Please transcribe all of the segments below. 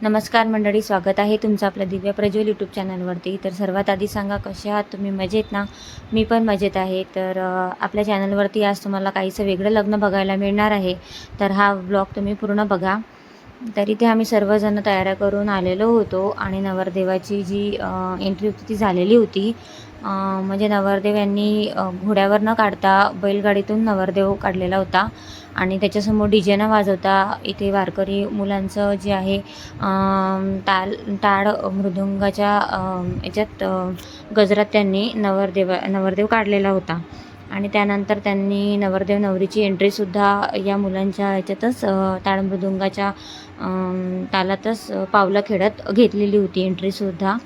नमस्कार मंडळी स्वागत आहे तुमचं आपलं दिव्य प्रज्वल यूट्यूब चॅनलवरती तर सर्वात आधी सांगा कसे आहात? तुम्ही मजेत ना? मी पण मजेत आहे. तर आपल्या चॅनलवरती आज तुम्हाला काहीसं वेगळं लग्न बघायला मिळणार आहे. तर हा ब्लॉग तुम्ही पूर्ण बघा. तर इथे आम्ही सर्वजण तयाऱ्या करून आलेलो होतो आणि नवरदेवाची जी एंट्री होती ती झालेली होती. म्हणजे नवरदेव यांनी घोड्यावर न काढता बैलगाडीतून नवरदेव काढलेला होता. आणि त्याच्यासमोर डी जे न वाजवता इथे वारकरी मुलांचं जे आहे ताल टाळ मृदुंगाच्या याच्यात गजरात त्यांनी नवरदेव नवरदेव काढलेला होता. आणि त्यानंतर त्यांनी नवरदेव नवरीची एंट्रीसुद्धा या मुलांच्या याच्यातच ताळमृदुंगाच्या तालातच पावलं खेळत घेतलेली होती एंट्रीसुद्धा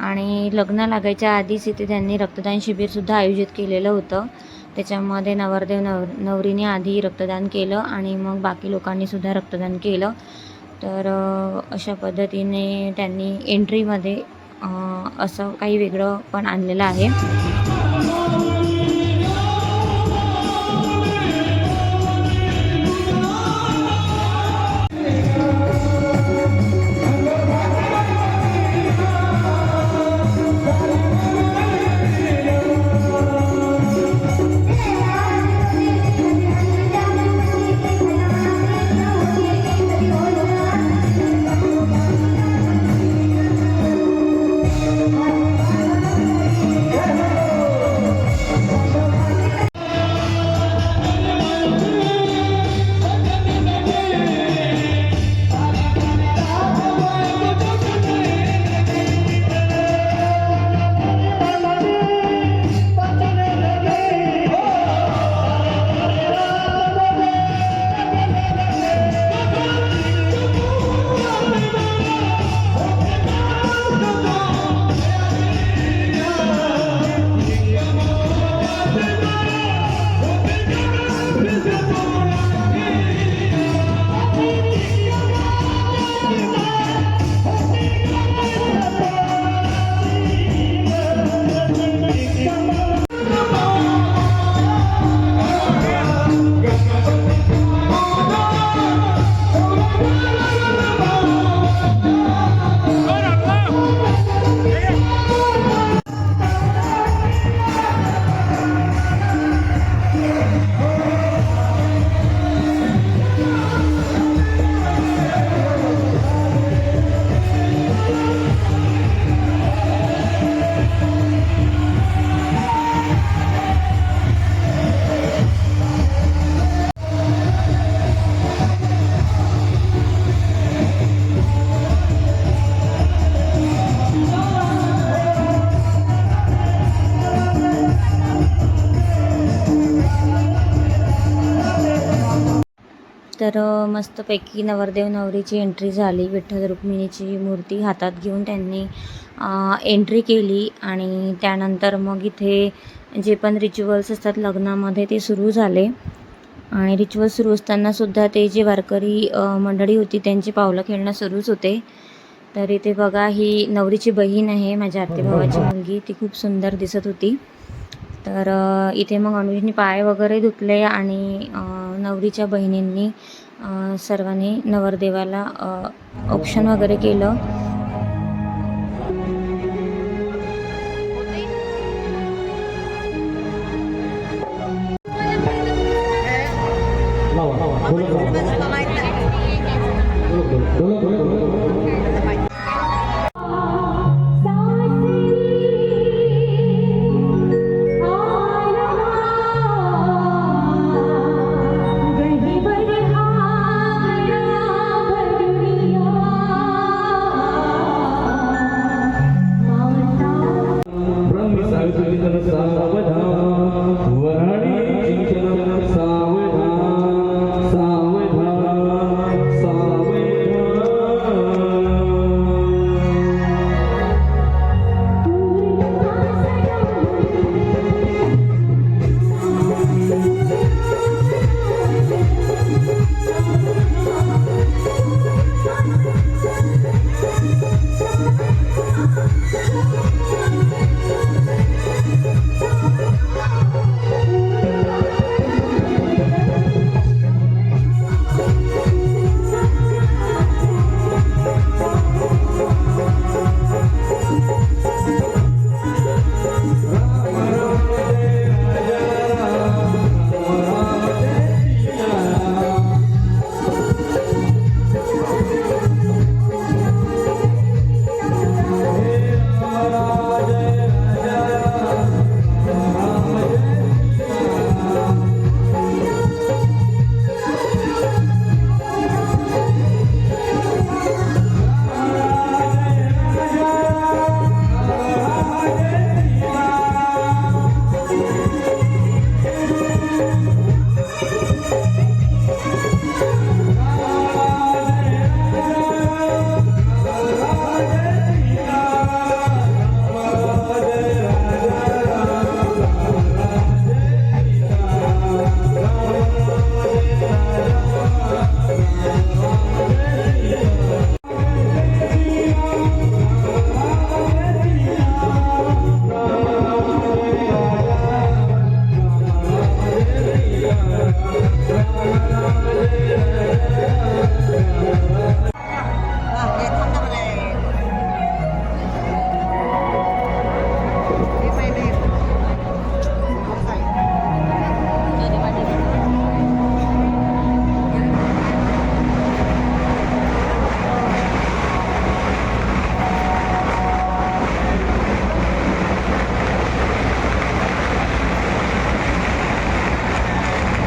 आणि लग्न लागायच्या आधीच इथे त्यांनी रक्तदान शिबिरसुद्धा आयोजित केलेलं होतं. त्याच्यामध्ये नवरदेव नवर नवरीने आधी रक्तदान केलं आणि मग बाकी लोकांनीसुद्धा रक्तदान केलं. तर अशा पद्धतीने त्यांनी एंट्रीमध्ये असं काही वेगळं पण आणलेलं आहे. तर मस्तपैकी नवरदेव नवरीची एंट्री झाली. विठ्ठल रुक्मिणीची मूर्ती हातात घेऊन त्यांनी एंट्री केली आणि त्यानंतर मग इथे जे पण रिच्युअल्स असतात लग्नामध्ये ते सुरू झाले. आणि रिच्युअल सुरू असतानासुद्धा ते जे वारकरी मंडळी होती त्यांची पावलं खेळणं सुरूच होते. तर इथे बघा ही नवरीची बहीण आहे माझ्या आत्तेभावाची मुलगी. ती खूप सुंदर दिसत होती. तर इथे मग अनुजनी पाय वगैरे धुतले आणि नवरीच्या बहिणींनी सर्वांनी नवरदेवाला औक्षण वगैरे केलं.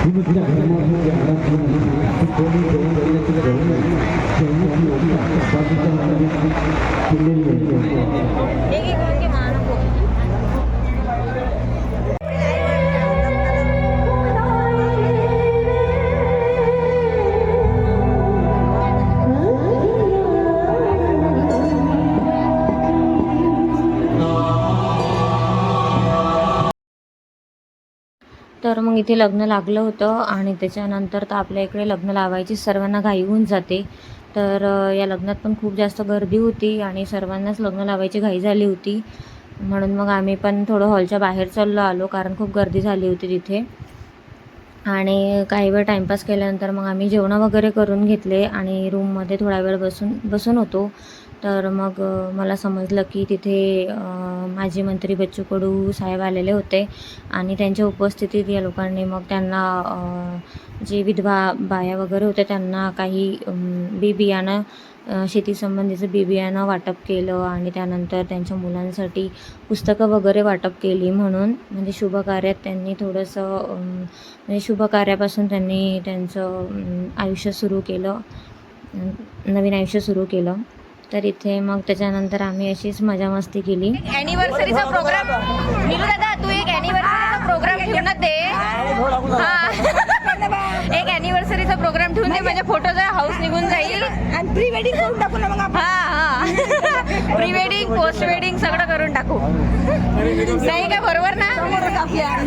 이분 그렇게 많은 거 없지? 얘기가 한게 많아 보이. तर मग इथे लग्न लागलं होतं आणि त्याच्यानंतर तर आपल्या इकडे लग्न लावायची सर्वांना घाई होऊन जाते. तर या लग्नात पण खूप जास्त गर्दी होती आणि सर्वांनाच लग्न लावायची घाई झाली होती. म्हणून मग आम्ही पण थोडं हॉलच्या बाहेर चाललो आलो कारण खूप गर्दी झाली होती तिथे. आणि काही वेळ टाईमपास केल्यानंतर मग आम्ही जेवणं वगैरे करून घेतले आणि रूममध्ये थोडा वेळ बसून बसून होतो. तर मग मला समजलं की तिथे माजी मंत्री बच्चू कडू साहेब आलेले होते आणि त्यांच्या उपस्थितीत या लोकांनी मग त्यांना जे विधवा बाया वगैरे होत्या त्यांना काही बी बियाणं शेतीसंबंधीचं बी बियाणं वाटप केलं आणि त्यानंतर त्यांच्या मुलांसाठी पुस्तकं वगैरे वाटप केली म्हणून. म्हणजे शुभकार्यात त्यांनी थोडंसं म्हणजे शुभकार्यापासून त्यांनी त्यांचं आयुष्य सुरू केलं. नवीन आयुष्य सुरू केलं. तर इथे मग त्याच्यानंतर आम्ही अशीच मजा मस्ती केली. अॅनिव्हर्सरीचा प्रोग्राम नीलू दादा तू एक अॅनिव्हर्सरीचा प्रोग्राम ठेवूनच दे. हा. एक अॅनिव्हर्सरीचा प्रोग्राम ठेवून दे म्हणजे फोटोचा हाऊस निघून जाईल. आणि प्री वेडिंग करून टाकू ना मग आपण. हा हा. प्री वेडिंग पोस्ट वेडिंग सगळं करून टाकू. नाही का बरोबर ना?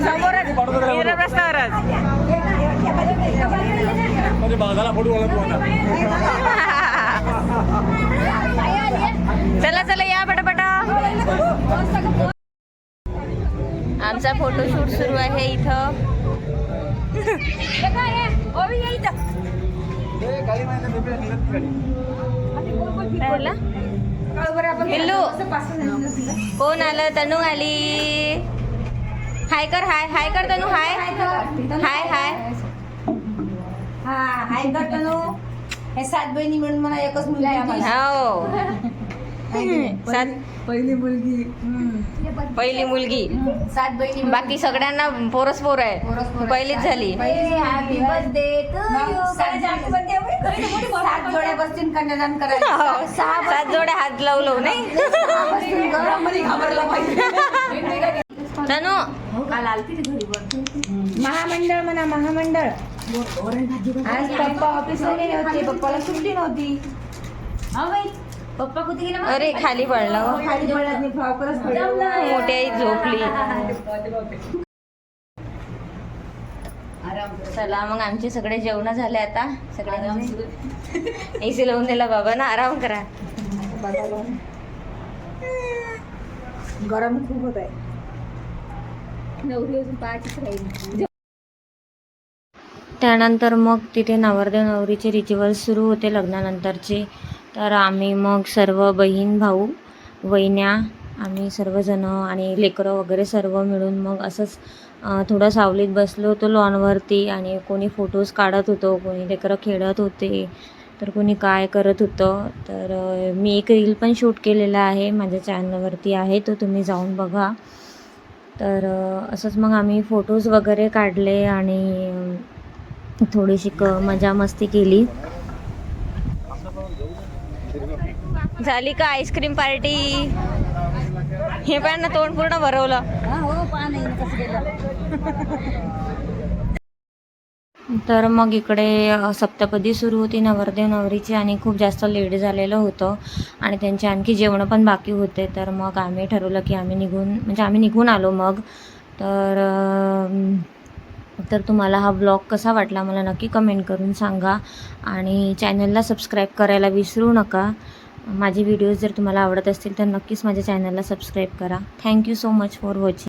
समोरच इंद्रप्रस्थावरच म्हणजे बाजाला फोटो वाला तुम्हाला चला चला या पटापटा. आमचा फोटोशूट सुरू आहे इथं. राहिला? कोण आलं? तनू आली. हाय कर हाय हाय कर तनू हाय. हाय हाय. हाय कर गटनो हे सात बहिणी म्हणून मला एकच मुलगी आहे आम्हाला. हो. सात पहिली मुलगी. पहिली मुलगी. सात बहिणी बाकी सगळ्यांना पोरस पोर आहे. पोरस पोर आहे. पहिलीच झाली. हॅपी बर्थडे सात जोड्या बसतील कन्यादान करायला. हो, सात जोड्या हात लावू लावू नाही घरामध्ये घाबरला पाहिजे. तनू महामंडळ म्हणा महामंडळ. आज पप्पा ऑफिसला गेले होते. पप्पाला सुट्टी नव्हती. पप्पा कुठे गेला अरे खाली पडला हो. खाली पडत नाही फ्रॉकवरच पडलं. मोठी आई झोपली. चला मग आमचे सगळे जेवण झाले आता. सगळे एसी लावून दिला बाबा ना आराम करा. गरम खूप होत आहे. नवरी अजून पाचच राहील. त्यानंतर मग तिथे नवरदेव नवरीचे रिच्युअल्स सुरू होते लग्नानंतरचे. तर आम्ही मग सर्व बहीण भाऊ वहिन्या आम्ही सर्वजणं आणि लेकरं वगैरे सर्व मिळून मग असंच थोडं सावलीत बसलो होतो लॉनवरती आणि कोणी फोटोज काढत होतो कोणी लेकरं खेळत होते तर कोणी काय करत होतं. तर मी एक रील पण शूट केलेला आहे माझ्या चॅनलवरती आहे तो तुम्ही जाऊन बघा. तर असंच मग आम्ही फोटोज वगैरे काढले आणि थोडीशी क मजा मस्ती केली. झाली का आईस्क्रीम पार्टी? हे पण ना तोंड पूर्ण भरवलं. तर मग इकडे सप्तपदी सुरू होती नवरदेव नवरीची आणि खूप जास्त लेट झालेलं होतं. आणि त्यांचे आणखी जेवणं पण बाकी होते. तर मग आम्ही ठरवलं की आम्ही निघून म्हणजे आम्ही निघून आलो मग. तर तर तुम्हाला हा ब्लॉग कसा वाटला मला नक्की कमेंट करून सांगा. आणि चॅनलला सबस्क्राईब करायला विसरू नका. माझे व्हिडिओज जर तुम्हाला आवडत असतील तर नक्कीच माझ्या चॅनलला सबस्क्राईब करा. Thank you so much for watching